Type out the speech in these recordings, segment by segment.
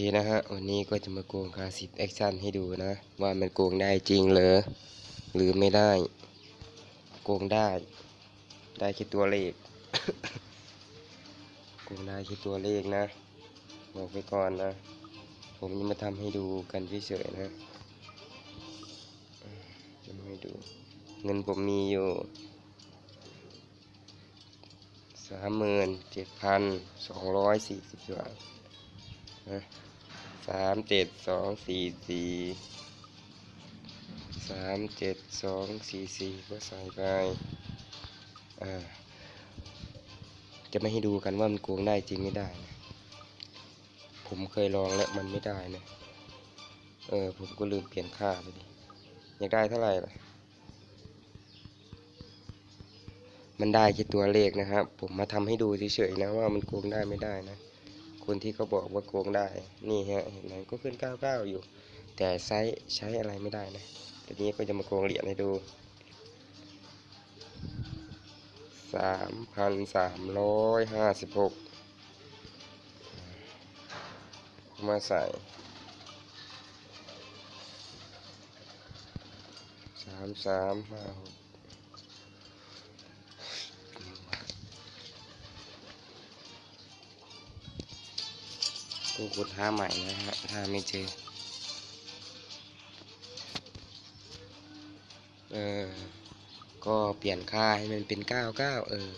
เคนะฮะ วันนี้ก็จะมาโกงคาสิบแอคชั่นให้ดูนะ ว่ามันโกงได้จริงเหรอหรือไม่ได้ โกงได้ ได้แค่ตัวเลข โกงได้แค่ตัวเลขนะ บอกไปก่อนนะ ผมจะมาทำให้ดูกันเฉยๆนะ จะมาให้ดู เงินผมมีอยู่สามหมื่นเจ็ดพันสองร้อยสี่สิบบาทนะ สามเจ็ดสองสี่สี่สามเจ็ดสองสี่สี่ก็ใส่ไปอ่าจะไม่ให้ดูกันว่ามันโกงได้จริงไม่ได้นะผมเคยลองแล้วมันไม่ได้นะเออผมก็ลืมเปลี่ยนค่าไปดิอยากได้เท่าไหร่ล่ะมันได้แค่ตัวเลขนะครับ ผมมาทำให้ดูเฉยๆนะว่ามันโกงได้ไม่ได้นะ คนที่เขาบอกว่าโกงได้ นี่ฮะเห็นไหมก็ขึ้น 99 อยู่ แต่ไซส์ใช้อะไรไม่ได้นะทีนี้ก็จะมาโกงเหรียญให้ดู 3,356 มาใส่สามสามห้าหก กกูกดท่าใหม่นะฮะถ้าไม่เจอ เออ ก็เปลี่ยนค่าให้มันเป็นเก้าเก้าเออ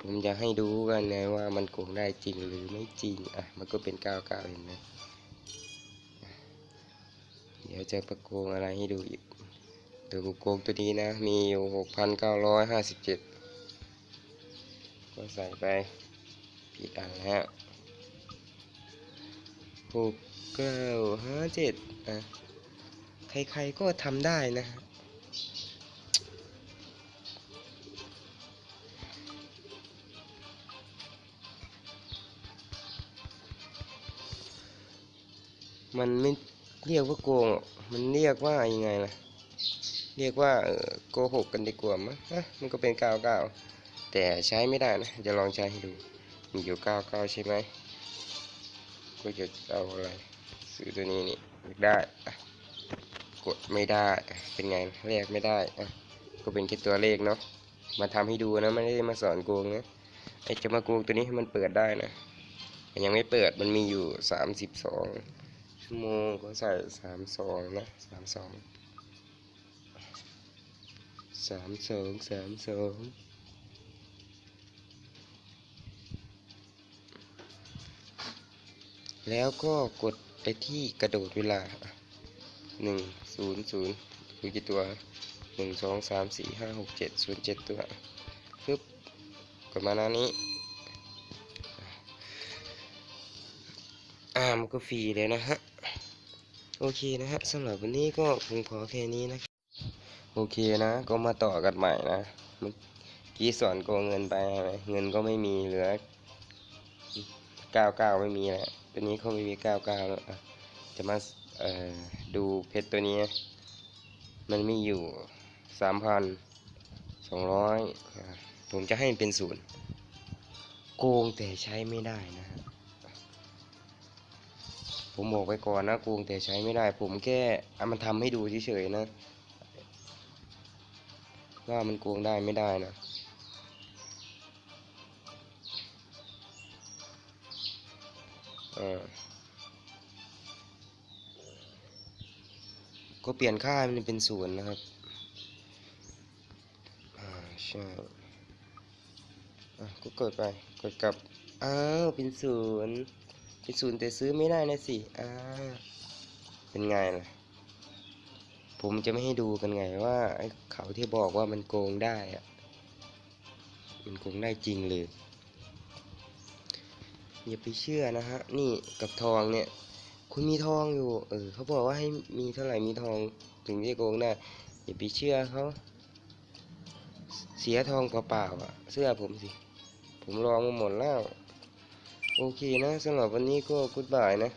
ผมจะให้ดูกันนะว่ามันโกงได้จริงหรือไม่จริง อะ มันก็เป็นเก้าเก้าเห็นไหมเดี๋ยวจะประโกงอะไรให้ดูอีกตัวโกงตัวนี้นะ มีอยู่หกพันเก้าร้อยห้าสิบเจ็ดก็ใส่ไป ผิดอันแล้วหกเก้าห้าเจ็ดอะใครๆก็ทำได้นะมันไม่เรียกว่าโกง มันเรียกว่ายังไงล่ะ เรียกว่าโกหกกันดีกว่ามั้งมันก็เป็นก้าเก้าแต่ใช้ไม่ได้นะ จะลองใช้ให้ดู มีอยู่เก้าเก้าใช่ไหมก็จะเอาอะไร ซื้อตัวนี้นี่ได้กดไม่ได้เป็นไงเรียกไม่ได้ก็เป็นแค่ตัวเลขเนาะมาทำให้ดูนะไม่ได้มาสอนโกงนะไอจะมาโกงตัวนี้ให้มันเปิดได้นะมันยังไม่เปิดมันมีอยู่สามสิบสองชั่วโมงก็ใส่สามสองนะสามสองสามสองสามสอง แล้วก็กดไปที่กระโดดเวลาหนึ่งศูนย์ศูนย์ดูกี่ตัวหนึ่งสองสามสี่ห้าหกเจ็ดศูนย์เจ็ดตัวปึ๊บกดมาหน้านี้อามก็ฟรีเลยนะฮะ โอเคนะฮะสำหรับวันนี้ก็คงพอแค่นี้นะโอเคนะ ก็มาต่อกันใหม่นะเมื่อกี้สอนโกงเงินไป เงินก็ไม่มีเหลือเก้าเก้าไม่มีแล้ว ตัวนี้เขาไม่มีเก้าเก้าแล้วจะมาดูเพชรตัวนี้ มันมีอยู่สามพันสองร้อยผมจะให้มันเป็นศูนย์โกงแต่ใช้ไม่ได้นะฮะผมบอกไว้ก่อนนะโกงแต่ใช้ไม่ได้ ผมแค่เอามันทำให้ดูเฉยๆนะว่ามันโกงได้ไม่ได้นะ ก็เปลี่ยนค่ามันเป็นศูนย์นะครับ อ่าใช่อะก็กดไป กดกลับ อ้าว เป็นศูนย์เป็นศูนย์แต่ซื้อไม่ได้นะสิ อ่า เป็นไงล่ะ ผมจะไม่ให้ดูกันไงว่าไอ้เขาที่บอกว่ามันโกงได้อะมันโกงได้จริงเลย อย่าไปเชื่อนะฮะ นี่กับทองเนี่ย คุณมีทองอยู่ เออเขาบอกว่าให้มีเท่าไหร่มีทองถึงจะโกงได้ อย่าไปเชื่อเขา เสียทองเปล่าๆอะ เสื้อผมสิ ผมลองมาหมดแล้ว โอเคนะสำหรับวันนี้ก็กุดบายนะ